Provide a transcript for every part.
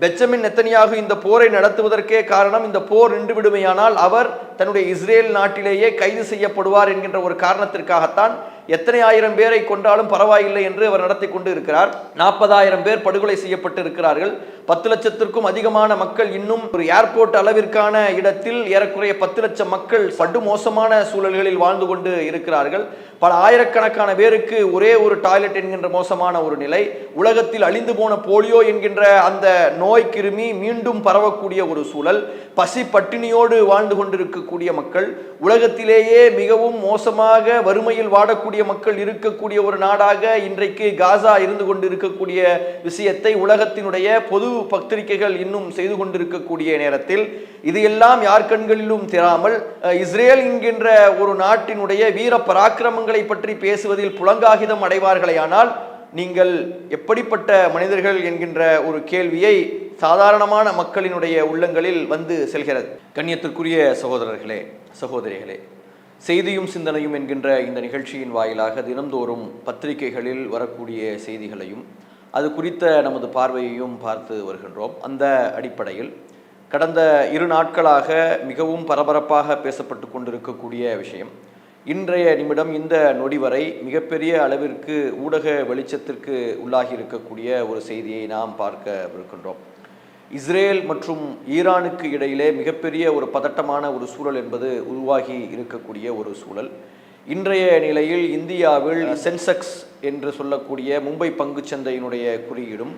பெச்சமின் நெத்தனியாக இந்த போரை நடத்துவதற்கே காரணம் இந்த போர் நின்று விடுமையானால் அவர் தன்னுடைய இஸ்ரேல் நாட்டிலேயே கைது செய்யப்படுவார் என்கின்ற ஒரு காரணத்திற்காகத்தான் எத்தனை ஆயிரம் பேரை கொண்டாலும் பரவாயில்லை என்று அவர் நடத்தி கொண்டு இருக்கிறார் நாற்பதாயிரம் பேர் படுகொலை செய்யப்பட்டு இருக்கிறார்கள் பத்து லட்சத்திற்கும் அதிகமான மக்கள் இன்னும் ஒரு ஏர்போர்ட் அளவிற்கான இடத்தில் ஏறக்குறைய பத்து லட்சம் மக்கள் படு மோசமான சூழல்களில் வாழ்ந்து கொண்டு இருக்கிறார்கள். பல ஆயிரக்கணக்கான பேருக்கு ஒரே ஒரு டாய்லெட் என்கின்ற மோசமான ஒரு நிலை. உலகத்தில் அழிந்து போன போலியோ என்கின்ற அந்த நோய் கிருமி மீண்டும் பரவக்கூடிய ஒரு சூழல். பசி பட்டினியோடு வாழ்ந்து இருக்கக்கூடிய மக்கள் உலகத்திலேயே மிகவும் மோசமாக வறுமையில் வாடக்கூடிய மக்கள் இருக்கக்கூடிய ஒரு நாடாக இன்றைக்கு காசா இருந்து கொண்டிருக்கக்கூடிய விஷயத்தை உலகத்தினுடைய பொது பத்திரிகைகள் இன்னும் செய்து கொண்டிருக்கக்கூடிய நேரத்தில் இது எல்லாம் யார் கண்களிலும் தெராமல் இஸ்ரேல் என்கின்ற ஒரு நாட்டினுடைய வீர பராக்கிரமங்களை பற்றி பேசுவதில் புலங்காகிதம் அடைவார்களேயானால் நீங்கள் எப்படிப்பட்ட மனிதர்கள் என்கின்ற ஒரு கேள்வியை சாதாரணமான மக்களினுடைய உள்ளங்களில் வந்து செல்கிறது. கண்ணியத்திற்குரிய சகோதரர்களே சகோதரிகளே செய்தியும் சிந்தனையும் என்கின்ற இந்த நிகழ்ச்சியின் வாயிலாக தினந்தோறும் பத்திரிகைகளில் வரக்கூடிய செய்திகளையும் அது குறித்த நமது பார்வையையும் பார்த்து வருகின்றோம். அந்த அடிப்படையில் கடந்த இரு நாட்களாக மிகவும் பரபரப்பாக பேசப்பட்டு கொண்டிருக்கக்கூடிய விஷயம் இன்றைய நிமிடம் இந்த நொடி வரை மிகப்பெரிய அளவிற்கு ஊடக வெளிச்சத்திற்கு உள்ளாகி இருக்கக்கூடிய ஒரு செய்தியை நாம் பார்க்கவிருக்கின்றோம் இஸ்ரேல் மற்றும் ஈரானுக்கு இடையிலே மிகப்பெரிய ஒரு பதட்டமான ஒரு சூழல் என்பது உருவாகி இருக்கக்கூடிய ஒரு சூழல். இன்றைய நிலையில் இந்தியாவில் சென்செக்ஸ் என்று சொல்லக்கூடிய மும்பை பங்குச்சந்தையினுடைய குறியீடும்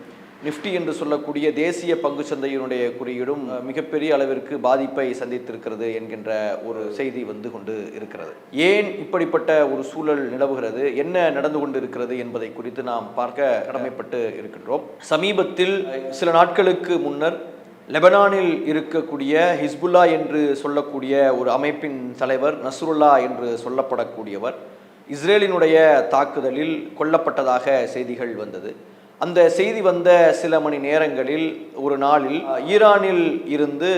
நிஃப்டி என்று சொல்லக்கூடிய தேசிய பங்குச்சந்தையினுடைய குறியீடும் மிகப்பெரிய அளவிற்கு பாதிப்பை சந்தித்திருக்கிறது என்கின்ற ஒரு செய்தி வந்து கொண்டு இருக்கிறது. ஏன் இப்படிப்பட்ட ஒரு சூழல் நிலவுகிறது? என்ன நடந்து கொண்டு இருக்கிறது என்பதை குறித்து நாம் பார்க்க கடமைப்பட்டு இருக்கின்றோம். சமீபத்தில் சில நாட்களுக்கு முன்னர் லெபனானில் இருக்கக்கூடிய ஹிஸ்புல்லா என்று சொல்லக்கூடிய ஒரு அமைப்பின் தலைவர் நஸ்ருல்லா என்று சொல்லப்படக்கூடியவர் இஸ்ரேலினுடைய தாக்குதலில் கொல்லப்பட்டதாக செய்திகள் வந்தது. அந்த செய்தி வந்த சில மணி நேரங்களில் ஒரு நாளில் ஈரானில் இருந்து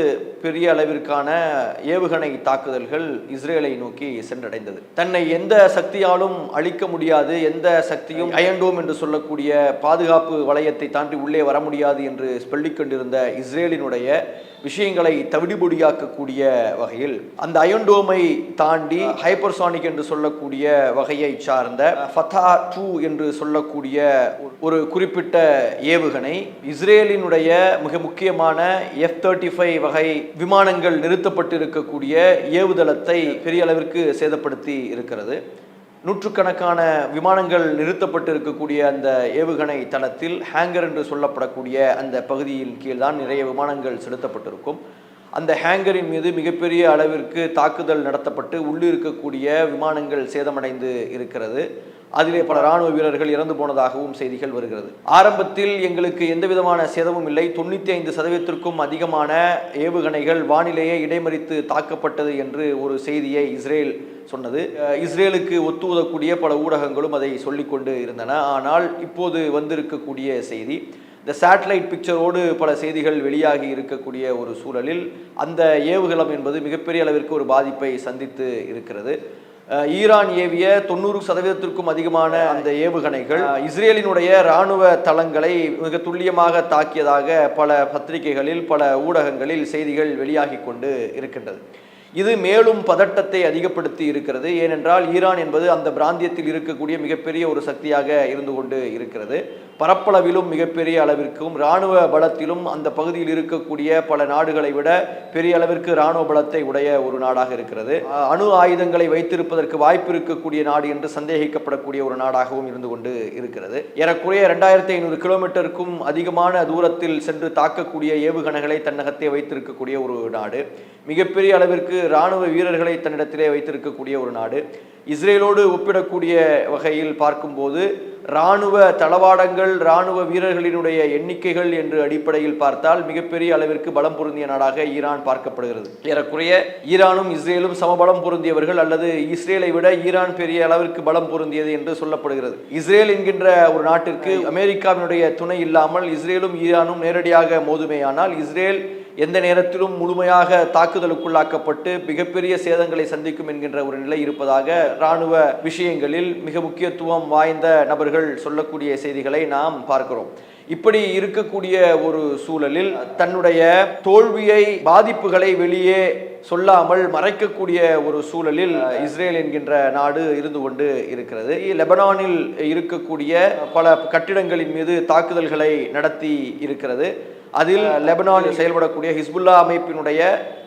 பெரிய அளவிற்கான ஏவுகணை தாக்குதல்கள் இஸ்ரேலை நோக்கி சென்றடைந்தது. தன்னை எந்த சக்தியாலும் அழிக்க முடியாது எந்த சக்தியும் அயண்டோம் என்று சொல்லக்கூடிய பாதுகாப்பு வளையத்தை தாண்டி உள்ளே வர முடியாது என்று சொல்லிக்கொண்டிருந்த இஸ்ரேலினுடைய விஷயங்களை தவிடுபொடியாக்கக்கூடிய வகையில் அந்த அயன்டோமை தாண்டி ஹைப்பர்சானிக் என்று சொல்லக்கூடிய வகையை சார்ந்த ஃபதா டூ என்று சொல்லக்கூடிய ஒரு குறிப்பிட்ட ஏவுகணை இஸ்ரேலினுடைய மிக முக்கியமான எஃப் தேர்ட்டி ஃபைவ் வகை விமானங்கள் நிறுத்தப்பட்டு இருக்கக்கூடிய ஏவுதளத்தை பெரிய அளவிற்கு சேதப்படுத்தி இருக்கிறது. நூற்றுக்கணக்கான விமானங்கள் நிறுத்தப்பட்டு இருக்கக்கூடிய அந்த ஏவுகணை தளத்தில் ஹேங்கர் என்று சொல்லப்படக்கூடிய அந்த பகுதியின் கீழ் தான் நிறைய விமானங்கள் செலுத்தப்பட்டிருக்கும். அந்த ஹேங்கரின் மீது மிகப்பெரிய அளவிற்கு தாக்குதல் நடத்தப்பட்டு உள்ளிருக்கக்கூடிய இருக்கக்கூடிய விமானங்கள் சேதமடைந்து இருக்கிறது. அதிலே பல ராணுவ வீரர்கள் இறந்து போனதாகவும் செய்திகள் வருகிறது. ஆரம்பத்தில் எங்களுக்கு எந்த விதமான சேதமும் இல்லை. தொண்ணூற்றி ஐந்து சதவீதத்திற்கும் அதிகமான ஏவுகணைகள் வானிலேயே இடைமறித்து தாக்கப்பட்டது என்று ஒரு செய்தியை இஸ்ரேல் சொன்னது. இஸ்ரேலுக்கு ஒத்து உதக்கூடிய பல ஊடகங்களும் அதை சொல்லிக்கொண்டு இருந்தன. ஆனால் இப்போது வந்திருக்கக்கூடிய செய்தி இந்த சேட்டலைட் பிக்சரோடு பல செய்திகள் வெளியாகி இருக்கக்கூடிய ஒரு சூழலில் அந்த ஏவுகலம் என்பது மிகப்பெரிய அளவிற்கு ஒரு பாதிப்பை சந்தித்து இருக்கிறது. ஈரான் ஏவிய தொண்ணூறு சதவீதத்திற்கும் அதிகமான அந்த ஏவுகணைகள் இஸ்ரேலினுடைய இராணுவ தளங்களை மிக துல்லியமாக தாக்கியதாக பல பத்திரிகைகளில் பல ஊடகங்களில் செய்திகள் வெளியாகி கொண்டு இருக்கின்றது. இது மேலும் பதட்டத்தை அதிகப்படுத்தி இருக்கிறது. ஏனென்றால் ஈரான் என்பது அந்த பிராந்தியத்தில் இருக்கக்கூடிய மிகப்பெரிய ஒரு சக்தியாக இருந்து கொண்டு இருக்கிறது. பரப்பளவிலும் மிகப்பெரிய அளவிற்கும் இராணுவ பலத்திலும் அந்த பகுதியில் இருக்கக்கூடிய பல நாடுகளை விட பெரிய அளவிற்கு இராணுவ பலத்தை உடைய ஒரு நாடாக இருக்கிறது. அணு ஆயுதங்களை வைத்திருப்பதற்கு வாய்ப்பு இருக்கக்கூடிய நாடு என்று சந்தேகிக்கப்படக்கூடிய ஒரு நாடாகவும் இருந்து கொண்டு இருக்கிறது. ஏறக்குறைய இரண்டாயிரத்தி ஐநூறு கிலோமீட்டருக்கும் அதிகமான தூரத்தில் சென்று தாக்கக்கூடிய ஏவுகணைகளை தன்னகத்தே வைத்திருக்கக்கூடிய ஒரு நாடு. மிகப்பெரிய அளவிற்கு இராணுவ வீரர்களை தன்னிடத்திலே வைத்திருக்கக்கூடிய ஒரு நாடு. இஸ்ரேலோடு ஒப்பிடக்கூடிய வகையில் பார்க்கும்போது இராணுவ தளவாடங்கள் இராணுவ வீரர்களினுடைய எண்ணிக்கைகள் என்று அடிப்படையில் பார்த்தால் மிகப்பெரிய அளவிற்கு பலம் பொருந்திய நாடாக ஈரான் பார்க்கப்படுகிறது. ஏறக்குறைய ஈரானும் இஸ்ரேலும் சமபலம் பொருந்தியவர்கள் அல்லது இஸ்ரேலை விட ஈரான் பெரிய அளவிற்கு பலம் பொருந்தியது என்று சொல்லப்படுகிறது. இஸ்ரேல் என்கின்ற ஒரு நாட்டிற்கு அமெரிக்காவினுடைய துணை இல்லாமல் இஸ்ரேலும் ஈரானும் நேரடியாக மோதுமேயானால் இஸ்ரேல் எந்த நேரத்திலும் முழுமையாக தாக்குதலுக்குள்ளாக்கப்பட்டு மிகப்பெரிய சேதங்களை சந்திக்கும் என்கின்ற ஒரு நிலை இருப்பதாக இராணுவ விஷயங்களில் மிக முக்கியத்துவம் வாய்ந்த நபர்கள் சொல்லக்கூடிய செய்திகளை நாம் பார்க்கிறோம். இப்படி இருக்கக்கூடிய ஒரு சூழலில் தன்னுடைய தோல்வியை பாதிப்புகளை வெளியே சொல்லாமல் மறைக்கக்கூடிய ஒரு சூழலில் இஸ்ரேல் என்கின்ற நாடு இருந்து கொண்டு இருக்கிறது. லெபனானில் இருக்கக்கூடிய பல கட்டிடங்களின் மீது தாக்குதல்களை நடத்தி இருக்கிறது. அதில் லெபனானில் செயல்படக்கூடிய ஹிஸ்புல்லா அமைப்பினுடைய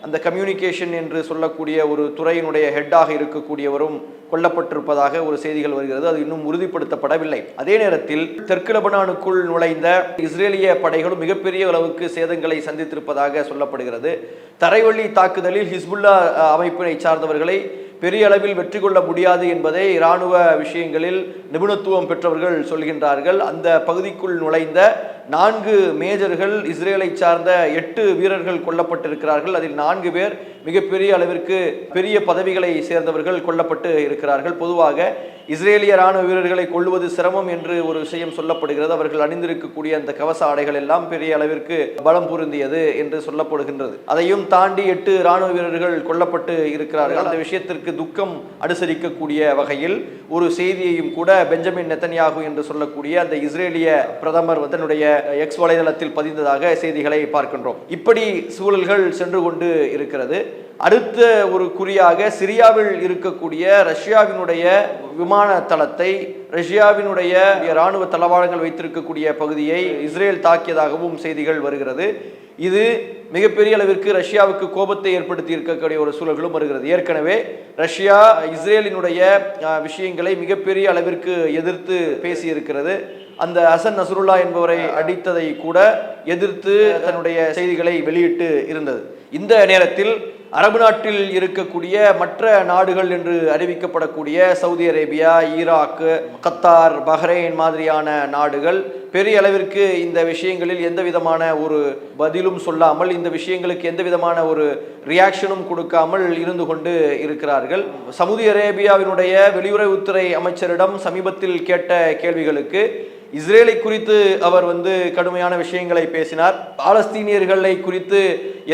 அந்த கம்யூனிகேஷன் என்று சொல்லக்கூடிய ஒரு துறையினுடைய ஹெட்டாக இருக்கக்கூடியவரும் கொல்லப்பட்டிருப்பதாக ஒரு செய்திகள் வருகிறது. அது இன்னும் உறுதிப்படுத்தப்படவில்லை. அதே நேரத்தில் தெற்கு லெபனானுக்குள் நுழைந்த இஸ்ரேலிய படைகளும் மிகப்பெரிய அளவுக்கு சேதங்களை சந்தித்திருப்பதாக சொல்லப்படுகிறது. தரைவழி தாக்குதலில் ஹிஸ்புல்லா அமைப்பினை சார்ந்தவர்களை பெரிய அளவில் வெற்றி கொள்ள முடியாது என்பதை இராணுவ விஷயங்களில் நிபுணத்துவம் பெற்றவர்கள் சொல்கின்றார்கள். அந்த பகுதிக்குள் நுழைந்த நான்கு மேஜர்கள் இஸ்ரேலை சார்ந்த எட்டு வீரர்கள் கொல்லப்பட்டிருக்கிறார்கள். அதில் நான்கு பேர் மிகப்பெரிய அளவிற்கு பெரிய பதவிகளை சேர்ந்தவர்கள் கொல்லப்பட்டு இருக்கிறார்கள். பொதுவாக இஸ்ரேலிய ராணுவ வீரர்களை கொள்வது சிரமம் என்று ஒரு விஷயம் சொல்லப்படுகிறது. அவர்கள் அணிந்திருக்கக்கூடிய அந்த கவச ஆடைகள் எல்லாம் பெரிய அளவிற்கு பலம் பொருந்தியது என்று சொல்லப்படுகின்றது. அதையும் தாண்டி எட்டு ராணுவ வீரர்கள் கொல்லப்பட்டு இருக்கிறார்கள். அந்த விஷயத்திற்கு துக்கம் அனுசரிக்கக்கூடிய வகையில் ஒரு செய்தியையும் கூட பெஞ்சமின் நெத்தன்யாகு என்று சொல்லக்கூடிய அந்த இஸ்ரேலிய பிரதமர் தன்னுடைய எக்ஸ் வலைதளத்தில் பதிந்ததாக செய்திகளை பார்க்கின்றோம். இப்படி சூழல்கள் சென்று கொண்டு இருக்கிறது. அடுத்த ஒரு குறியாக சிரியாவில் இருக்கக்கூடிய ரஷ்யாவினுடைய விமான தளத்தை ரஷ்யாவினுடைய இராணுவ தளவாடங்கள் வைத்திருக்கக்கூடிய பகுதியை இஸ்ரேல் தாக்கியதாகவும் செய்திகள் வருகிறது. இது மிகப்பெரிய அளவிற்கு ரஷ்யாவுக்கு கோபத்தை ஏற்படுத்தி இருக்கக்கூடிய ஒரு சூழல்களும் வருகிறது. ஏற்கனவே ரஷ்யா இஸ்ரேலினுடைய விஷயங்களை மிகப்பெரிய அளவிற்கு எதிர்த்து பேசியிருக்கிறது. அந்த அசன் நசருல்லா என்பவரை அடித்ததை கூட எதிர்த்து தன்னுடைய செய்திகளை வெளியிட்டு இருந்தது. இந்த நேரத்தில் அரபு நாட்டில் இருக்கக்கூடிய மற்ற நாடுகள் என்று அறிவிக்கப்படக்கூடிய Saudi Arabia Iraq Qatar Bahrain மாதிரியான நாடுகள் பெரிய அளவிற்கு இந்த விஷயங்களில் எந்த விதமான ஒரு பதிலும் சொல்லாமல் இந்த விஷயங்களுக்கு எந்த விதமான ஒரு ரியாக்ஷனும் கொடுக்காமல் இருந்து கொண்டு இருக்கிறார்கள். சவுதி அரேபியாவினுடைய வெளியுறவுத்துறை அமைச்சரிடம் சமீபத்தில் கேட்ட கேள்விகளுக்கு இஸ்ரேலை குறித்து அவர் வந்து கடுமையான விஷயங்களை பேசினார். பாலஸ்தீனியர்களை குறித்து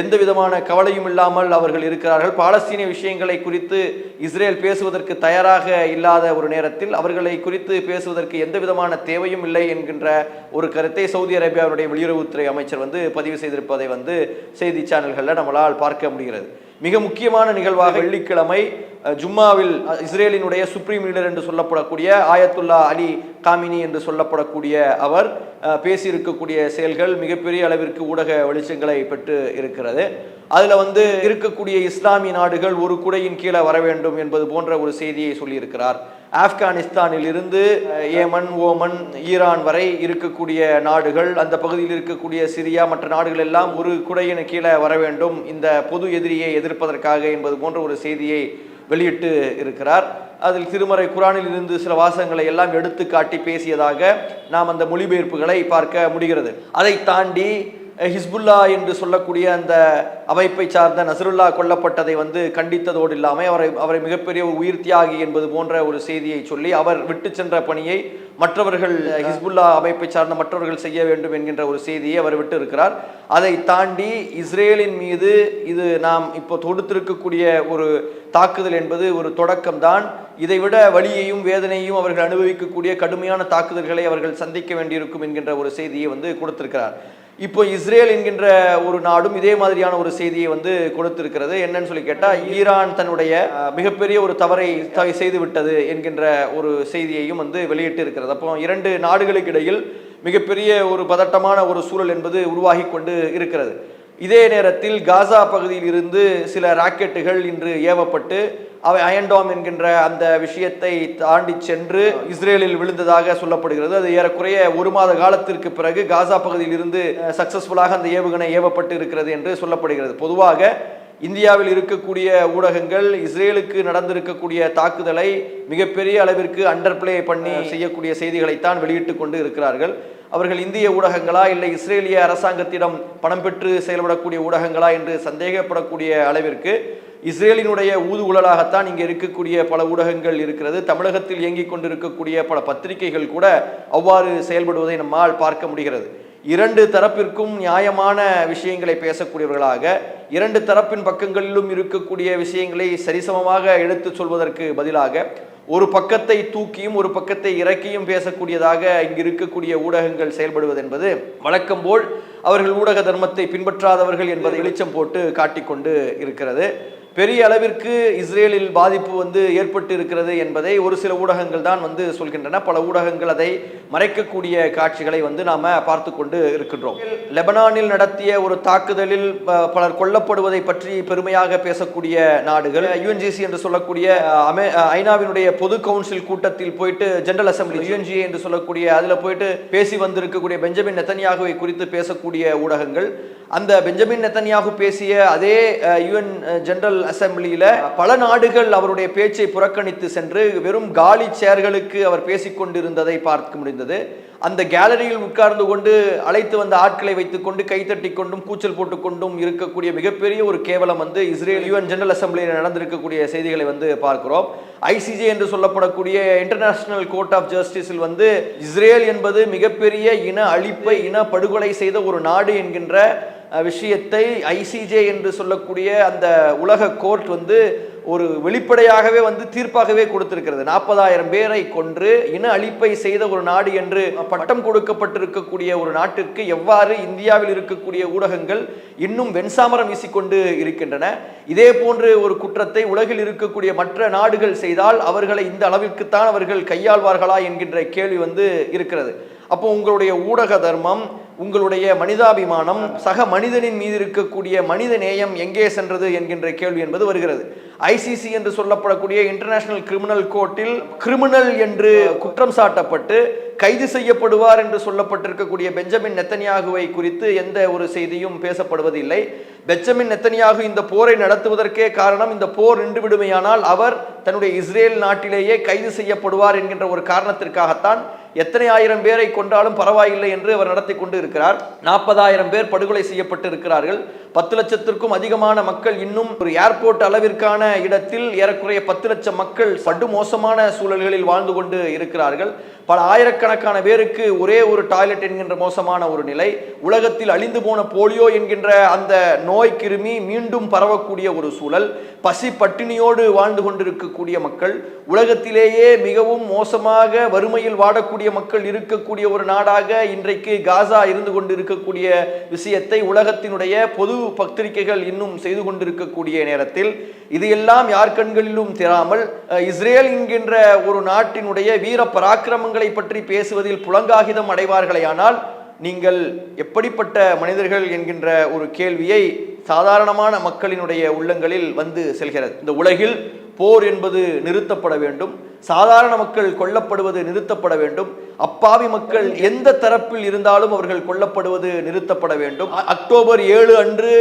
எந்த விதமான கவலையும் இல்லாமல் அவர்கள் இருக்கிறார்கள். பாலஸ்தீனிய விஷயங்களை குறித்து இஸ்ரேல் பேசுவதற்கு தயாராக இல்லாத ஒரு நேரத்தில் அவர்களை குறித்து பேசுவதற்கு எந்த விதமான தேவையும் இல்லை என்கின்ற ஒரு கருத்தை சவுதி அரேபியாவுடைய வெளியுறவுத்துறை அமைச்சர் வந்து பதிவு செய்திருப்பதை வந்து செய்தி சேனல்களில் நம்மளால் பார்க்க முடிகிறது. மிக முக்கியமான நிகழ்வாக வெள்ளிக்கிழமை ஜும்மாவில் இஸ்ரேலினுடைய சுப்ரீம் லீடர் என்று சொல்லப்படக்கூடிய ஆயத்துல்லா அலி காமினி என்று சொல்லப்படக்கூடிய அவர் பேசியிருக்கக்கூடிய செயல்கள் மிகப்பெரிய அளவிற்கு ஊடக வெளிச்சங்களை பெற்று இருக்கிறது. அதில் வந்து இருக்கக்கூடிய இஸ்லாமிய நாடுகள் ஒரு குடையின் கீழே வர வேண்டும் என்பது போன்ற ஒரு செய்தியை சொல்லியிருக்கிறார். ஆப்கானிஸ்தானில் இருந்து ஏமன் ஓமன் ஈரான் வரை இருக்கக்கூடிய நாடுகள் அந்த பகுதியில் இருக்கக்கூடிய சிரியா மற்ற நாடுகள் எல்லாம் ஒரு குடையின் கீழே வர வேண்டும். இந்த பொது எதிரியை எதிர்ப்பதற்காக என்பது போன்ற ஒரு செய்தியை வெளியிட்டு இருக்கிறார். அதில் திருமறை குரானில் இருந்து சில வாசகங்களை எல்லாம் எடுத்து காட்டி பேசியதாக நாம் அந்த மொழிபெயர்ப்புகளை பார்க்க முடிகிறது. அதை தாண்டி ஹிஸ்புல்லா என்று சொல்லக்கூடிய அந்த அமைப்பை சார்ந்த நசருல்லா கொல்லப்பட்டதை வந்து கண்டித்ததோடு இல்லாமல் அவரை அவரை மிகப்பெரிய ஒரு உயிர் தியாகி என்பது போன்ற ஒரு செய்தியை சொல்லி அவர் விட்டு சென்ற பணியை மற்றவர்கள் ஹிஸ்புல்லா அமைப்பை சார்ந்த மற்றவர்கள் செய்ய வேண்டும் என்கின்ற ஒரு செய்தியை அவர் விட்டு இருக்கிறார் அதை தாண்டி இஸ்ரேலின் மீது இது நாம் இப்போ தொடுத்திருக்கக்கூடிய ஒரு தாக்குதல் என்பது ஒரு தொடக்கம்தான். இதைவிட வலியையும் வேதனையும் அவர்கள் அனுபவிக்கக்கூடிய கடுமையான தாக்குதல்களை அவர்கள் சந்திக்க வேண்டியிருக்கும் என்கின்ற ஒரு செய்தியை வந்து கொடுத்திருக்கிறார். இப்போ இஸ்ரேல் என்கின்ற ஒரு நாடும் இதே மாதிரியான ஒரு செய்தியை வந்து கொடுத்திருக்கிறது. என்னன்னு சொல்லி கேட்டால் ஈரான் தன்னுடைய மிகப்பெரிய ஒரு தவறை த- செய்து விட்டது என்கின்ற ஒரு செய்தியையும் வந்து வெளியிட்டு இருக்கிறது அப்போ இரண்டு நாடுகளுக்கு இடையில் மிகப்பெரிய ஒரு பதட்டமான ஒரு சூழல் என்பது உருவாகி கொண்டு இருக்கிறது. இதே நேரத்தில் காசா பகுதியில் இருந்து சில ராக்கெட்டுகள் இன்று ஏவப்பட்டு அவை அயன்டாம் என்கின்ற அந்த விஷயத்தை தாண்டி சென்று இஸ்ரேலில் விழுந்ததாக சொல்லப்படுகிறது. அது ஏறக்குறைய ஒரு மாத காலத்திற்கு பிறகு காசா பகுதியில் இருந்து சக்சஸ்ஃபுல்லாக அந்த ஏவுகணை ஏவப்பட்டு இருக்கிறது என்று சொல்லப்படுகிறது. பொதுவாக இந்தியாவில் இருக்கக்கூடிய ஊடகங்கள் இஸ்ரேலுக்கு நடந்திருக்கக்கூடிய தாக்குதலை மிகப்பெரிய அளவிற்கு அண்டர் பிளே பண்ணி செய்யக்கூடிய செய்திகளைத்தான் வெளியிட்டு கொண்டு இருக்கிறார்கள். அவர்கள் இந்திய ஊடகங்களா இல்லை இஸ்ரேலிய அரசாங்கத்திடம் பணம் பெற்று செயல்படக்கூடிய ஊடகங்களா என்று சந்தேகப்படக்கூடிய அளவிற்கு இஸ்ரேலினுடைய ஊதுகுழலாகத்தான் இங்கே இருக்கக்கூடிய பல ஊடகங்கள் இருக்கிறது. தமிழகத்தில் இயங்கிக் கொண்டிருக்கக்கூடிய பல பத்திரிகைகள் கூட அவ்வாறு செயல்படுவதை நம்மால் பார்க்க முடிகிறது. இரண்டு தரப்பிற்கும் நியாயமான விஷயங்களை பேசக்கூடியவர்களாக இரண்டு தரப்பின் பக்கங்களிலும் இருக்கக்கூடிய விஷயங்களை சரிசமமாக எடுத்துச் சொல்வதற்கு பதிலாக ஒரு பக்கத்தை தூக்கியும் ஒரு பக்கத்தை இறக்கியும் பேசக்கூடியதாக இங்கு இருக்கக்கூடிய ஊடகங்கள் செயல்படுவது என்பது வழக்கம் போல் அவர்கள் ஊடக தர்மத்தை பின்பற்றாதவர்கள் என்பதை வெளிச்சம் போட்டு காட்டிக்கொண்டு இருக்கிறது. பெரிய அளவிற்கு இஸ்ரேலில் பாதிப்பு வந்து ஏற்பட்டு இருக்கிறது என்பதை ஒரு சில ஊடகங்கள் தான் வந்து சொல்கின்றன. பல ஊடகங்கள் அதை மறைக்கக்கூடிய காட்சிகளை வந்து நாம பார்த்து கொண்டு இருக்கின்றோம். லெபனானில் நடத்திய ஒரு தாக்குதலில் ப- பலர் கொல்லப்படுவதை பற்றி பெருமையாக பேசக்கூடிய நாடுகள் யுஎன்ஜிசி என்று சொல்லக்கூடிய அமே ஐநாவினுடைய பொது கவுன்சில் கூட்டத்தில் போயிட்டு ஜெனரல் அசம்பிளி யுஎன்ஜிஏ என்று சொல்லக்கூடிய அதில் போயிட்டு பேசி வந்திருக்கக்கூடிய பெஞ்சமின் நெத்தன்யாகுவை குறித்து பேசக்கூடிய ஊடகங்கள் அந்த பெஞ்சமின் நெத்தன்யாகு பேசிய அதே யுஎன் ஜெனரல் அசம்பிளியில பல நாடுகள் அவருடைய பேச்சை புறக்கணித்து சென்று வெறும் காலி சேர்களுக்கு அவர் பேசிக்கொண்டிருந்ததை பார்க்க முடிந்தது. அந்த கேலரியில் உட்கார்ந்து கொண்டு அழைத்து வந்த ஆட்களை வைத்துக்கொண்டு கைத்தட்டி கொண்டும் கூச்சல் போட்டுக்கொண்டும் இருக்கக்கூடிய மிகப்பெரிய ஒரு கேவலம் வந்து இஸ்ரேல் யுஎன் ஜெனரல் அசம்பிளியில் நடந்திருக்கக்கூடிய செய்திகளை வந்து பார்க்கிறோம். ஐசிஜே என்று சொல்லப்படக்கூடிய இன்டர்நேஷனல் கோர்ட் ஆஃப் ஜஸ்டிஸில் வந்து இஸ்ரேல் என்பது மிகப்பெரிய இன அழிப்பை இன படுகொலை செய்த ஒரு நாடு என்கின்ற விஷயத்தை ஐசிஜே என்று சொல்லக்கூடிய அந்த உலக கோர்ட் வந்து ஒரு வெளிப்படையாகவே வந்து தீர்ப்பாகவே கொடுத்திருக்கிறது. நாற்பதாயிரம் பேரை கொன்று இன அழிப்பை செய்த ஒரு நாடு என்று பட்டம் கொடுக்கப்பட்டிருக்கக்கூடிய ஒரு நாட்டிற்கு எவ்வாறு இந்தியாவில் இருக்கக்கூடிய ஊடகங்கள் இன்னும் வெண்சாமரம் வீசிக்கொண்டு இருக்கின்றன. இதே போன்று ஒரு குற்றத்தை உலகில் இருக்கக்கூடிய மற்ற நாடுகள் செய்தால் அவர்களை இந்த அளவிற்குத்தான் அவர்கள் கையாள்வார்களா என்கின்ற கேள்வி வந்து இருக்கிறது. அப்போ உங்களுடைய ஊடக தர்மம் உங்களுடைய மனிதாபிமானம் சக மனிதனின் மீது இருக்கக்கூடிய மனித நேயம் எங்கே சென்றது என்கின்ற கேள்வி என்பது வருகிறது. ஐசிசி என்று சொல்லப்படக்கூடிய இன்டர்நேஷனல் கிரிமினல் கோர்ட்டில் கிரிமினல் என்று குற்றம் சாட்டப்பட்டு கைது செய்யப்படுவார் என்று சொல்லப்பட்டிருக்கக்கூடிய பெஞ்சமின் நெத்தனியாகுவை குறித்து எந்த ஒரு செய்தியும் பேசப்படுவதில்லை. பெஞ்சமின் நெத்தனியாகு இந்த போரை நடத்துவதற்கே காரணம் இந்த போர் நின்றுவிடுமையானால் அவர் தன்னுடைய இஸ்ரேல் நாட்டிலேயே கைது செய்யப்படுவார் என்கின்ற ஒரு காரணத்திற்காகத்தான் எத்தனை ஆயிரம் பேரை கொண்டாலும் பரவாயில்லை என்று அவர் நடத்தி கொண்டு இருக்கிறார் நாற்பதாயிரம் பேர் படுகொலை செய்யப்பட்டு இருக்கிறார்கள் பத்து லட்சத்திற்கும் அதிகமான மக்கள் இன்னும் ஒரு ஏர்போர்ட் அளவிற்கான இடத்தில் ஏறக்குறைய பத்து லட்சம் மக்கள் படு மோசமான சூழல்களில் வாழ்ந்து கொண்டு இருக்கிறார்கள். பல ஆயிரக்கணக்கான பேருக்கு ஒரே ஒரு டாய்லெட் என்கின்ற மோசமான ஒரு நிலை. உலகத்தில் அழிந்து போன போலியோ என்கின்ற அந்த நோய் கிருமி மீண்டும் பரவக்கூடிய ஒரு சூழல். பசி பட்டினியோடு வாழ்ந்து கொண்டிருக்கக்கூடிய மக்கள். உலகத்திலேயே மிகவும் மோசமாக வறுமையில் வாடக்கூடிய மக்கள் இருக்கக்கூடிய ஒரு நாடாக இன்றைக்கு காசா இருந்து கொண்டிருக்கக்கூடிய விஷயத்தை உலகத்தினுடைய பொது பத்திரிகைகள் இன்னும் செய்து கொண்டிருக்கக்கூடிய நேரத்தில் இது எல்லாம் யார் கண்களிலும் தெராமல் இஸ்ரேல் என்கின்ற ஒரு நாட்டினுடைய வீர பராக்கிரமங்களை பற்றி பேசுவதில் புலங்காகிதம் அடைவார்களேயானால் நீங்கள் எப்படிப்பட்ட மனிதர்கள் என்கின்ற ஒரு கேள்வியை சாதாரணமான மக்களினுடைய உள்ளங்களில் வந்து செல்கிறது. இந்த உலகில் போர் என்பது நிறுத்தப்பட வேண்டும். சாதாரண மக்கள் கொல்லப்படுவது நிறுத்தப்பட வேண்டும். அப்பாவி மக்கள் எந்த தரப்பில் இருந்தாலும் அவர்கள் கொல்லப்படுவது நிறுத்தப்பட வேண்டும். அக்டோபர் ஏழு அன்று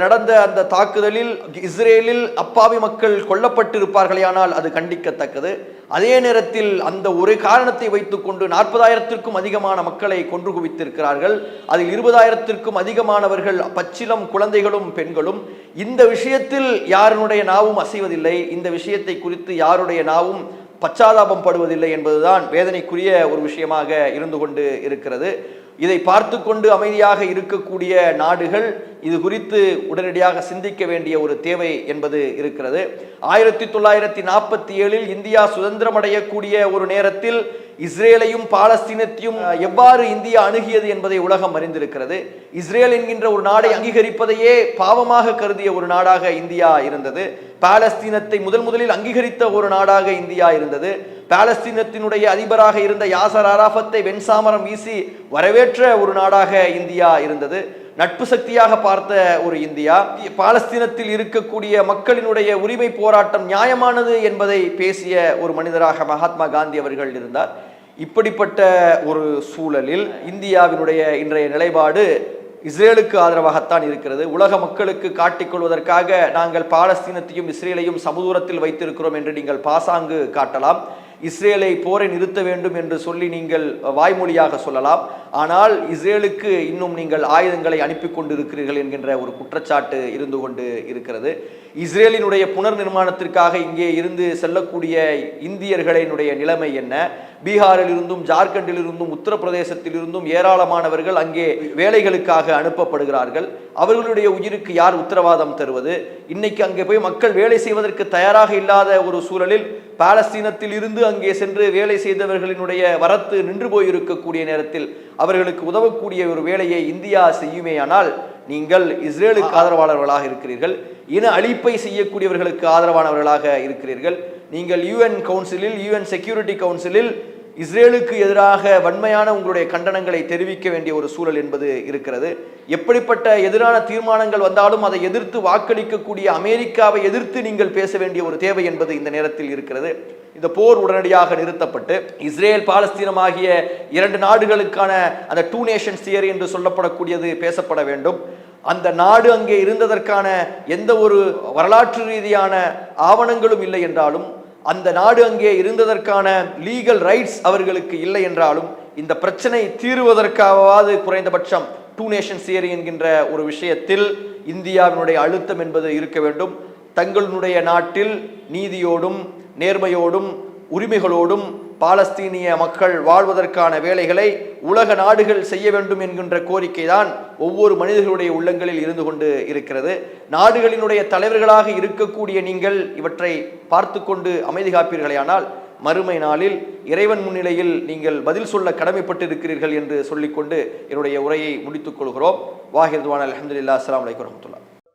நடந்த அந்த தாக்குதலில் இஸ்ரேலில் அப்பாவி மக்கள் கொல்லப்பட்டிருப்பார்களேயானால் அது கண்டிக்கத்தக்கது. அதே நேரத்தில் அந்த ஒரு காரணத்தை வைத்துக்கொண்டு நாற்பதாயிரத்திற்கும் அதிகமான மக்களை கொன்று குவித்திருக்கிறார்கள். அதில் இருபதாயிரத்திற்கும் அதிகமானவர்கள் பச்சிலம் குழந்தைகளும் பெண்களும். இந்த விஷயத்தில் யாருடைய நாவும் அசைவதில்லை. இந்த விஷயத்தை குறித்து யாருடைய நாவும் பச்சாதாபம் படுவதில்லை என்பதுதான் வேதனைக்குரிய ஒரு விஷயமாக இருந்து கொண்டு இருக்கிறது. இதை பார்த்து கொண்டு அமைதியாக இருக்கக்கூடிய நாடுகள் இது குறித்து உடனடியாக சிந்திக்க வேண்டிய ஒரு தேவை என்பது இருக்கிறது. ஆயிரத்தி தொள்ளாயிரத்தி நாற்பத்தி ஏழில் இந்தியா சுதந்திரமடையக்கூடிய ஒரு நேரத்தில் இஸ்ரேலையும் பாலஸ்தீனத்தையும் எவ்வாறு இந்தியா அணுகியது என்பதை உலகம் அறிந்திருக்கிறது. இஸ்ரேல் என்கின்ற ஒரு நாடை அங்கீகரிப்பதையே பாவமாக கருதிய ஒரு நாடாக இந்தியா இருந்தது. பாலஸ்தீனத்தை முதல் முதலில் அங்கீகரித்த ஒரு நாடாக இந்தியா இருந்தது. பாலஸ்தீனத்தினுடைய அதிபராக இருந்த யாசர் அராஃபத்தை வெண்சாமரம் வீசி வரவேற்ற ஒரு நாடாக இந்தியா இருந்தது. நட்பு சக்தியாக பார்த்த ஒரு இந்தியா. பாலஸ்தீனத்தில் இருக்கக்கூடிய மக்களினுடைய உரிமை போராட்டம் நியாயமானது என்பதை பேசிய ஒரு மனிதராக மகாத்மா காந்தி அவர்கள் இருந்தார். இப்படிப்பட்ட ஒரு சூழலில் இந்தியாவினுடைய இன்றைய நிலைப்பாடு இஸ்ரேலுக்கு ஆதரவாகத்தான் இருக்கிறது. உலக மக்களுக்கு காட்டிக்கொள்வதற்காக நாங்கள் பாலஸ்தீனத்தையும் இஸ்ரேலையும் சமதூரத்தில் வைத்திருக்கிறோம் என்று நீங்கள் பாசாங்கு காட்டலாம். இஸ்ரேலை போரை நிறுத்த வேண்டும் என்று சொல்லி நீங்கள் வாய்மொழியாக சொல்லலாம். ஆனால் இஸ்ரேலுக்கு இன்னும் நீங்கள் ஆயுதங்களை அனுப்பி கொண்டிருக்கிறீர்கள் என்கின்ற ஒரு குற்றச்சாட்டு இருந்து கொண்டு இருக்கிறது. இஸ்ரேலினுடைய புனர் நிர்மாணத்திற்காக இங்கே இருந்து செல்லக்கூடிய இந்தியர்களினுடைய நிலைமை என்ன? பீகாரில் இருந்தும் ஜார்க்கண்டில் இருந்தும் உத்தரப்பிரதேசத்தில் இருந்தும் ஏராளமானவர்கள் அங்கே வேலைகளுக்காக அனுப்பப்படுகிறார்கள். அவர்களுடைய உயிருக்கு யார் உத்தரவாதம் தருவது? இன்னைக்கு அங்கே போய் மக்கள் வேலை செய்வதற்கு தயாராக இல்லாத ஒரு சூழலில் பாலஸ்தீனத்தில் இருந்து அங்கே சென்று வேலை செய்தவர்களினுடைய வரத்து நின்று போயிருக்கக்கூடிய நேரத்தில் அவர்களுக்கு உதவக்கூடிய ஒரு வேலையை இந்தியா செய்யுமேயானால் நீங்கள் இஸ்ரேலுக்கு ஆதரவாளர்களாக இருக்கிறீர்கள். இன அழிப்பை செய்யக்கூடியவர்களுக்கு ஆதரவானவர்களாக இருக்கிறீர்கள். நீங்கள் யூஎன் கவுன்சிலில் யூஎன் செக்யூரிட்டி கவுன்சிலில் இஸ்ரேலுக்கு எதிராக வன்மையான உங்களுடைய கண்டனங்களை தெரிவிக்க வேண்டிய ஒரு சூழல் என்பது இருக்கிறது. எப்படிப்பட்ட எதிரான தீர்மானங்கள் வந்தாலும் அதை எதிர்த்து வாக்களிக்கக்கூடிய அமெரிக்காவை எதிர்த்து நீங்கள் பேச வேண்டிய ஒரு தேவை என்பது இந்த நேரத்தில் இருக்கிறது. இந்த போர் உடனடியாக நிறுத்தப்பட்டு இஸ்ரேல் பாலஸ்தீனம் ஆகிய இரண்டு நாடுகளுக்கான அந்த டூ நேஷன்ஸ் தியரி என்று சொல்லப்படக்கூடியது பேசப்பட வேண்டும். அந்த நாடு அங்கே இருந்ததற்கான எந்த ஒரு வரலாற்று ரீதியான ஆவணங்களும் இல்லை என்றாலும் அந்த நாடு அங்கே இருந்ததற்கான லீகல் ரைட்ஸ் அவர்களுக்கு இல்லை என்றாலும் இந்த பிரச்சனை தீருவதற்காவது குறைந்தபட்சம் டூ நேஷன்ஸ் தியரி என்கின்ற ஒரு விஷயத்தில் இந்தியாவினுடைய அழுத்தம் என்பது இருக்க வேண்டும். தங்களுடைய நாட்டில் நீதியோடும் நேர்மையோடும் உரிமைகளோடும் பாலஸ்தீனிய மக்கள் வாழ்வதற்கான வேலைகளை உலக நாடுகள் செய்ய வேண்டும் என்கின்ற கோரிக்கை தான் ஒவ்வொரு மனிதர்களுடைய உள்ளங்களில் இருந்து கொண்டு இருக்கிறது. நாடுகளினுடைய தலைவர்களாக இருக்கக்கூடிய நீங்கள் இவற்றை பார்த்து கொண்டு அமைதி காப்பீர்களேயானால் மறுமை நாளில் இறைவன் முன்னிலையில் நீங்கள் பதில் சொல்ல கடமைப்பட்டு இருக்கிறீர்கள் என்று சொல்லிக்கொண்டு என்னுடைய உரையை முடித்துக் கொள்கிறோம். வாஹிர்துவான் அலமதுல்லா அஸ்லாம் வலைக்கம் வரமத்துல்லா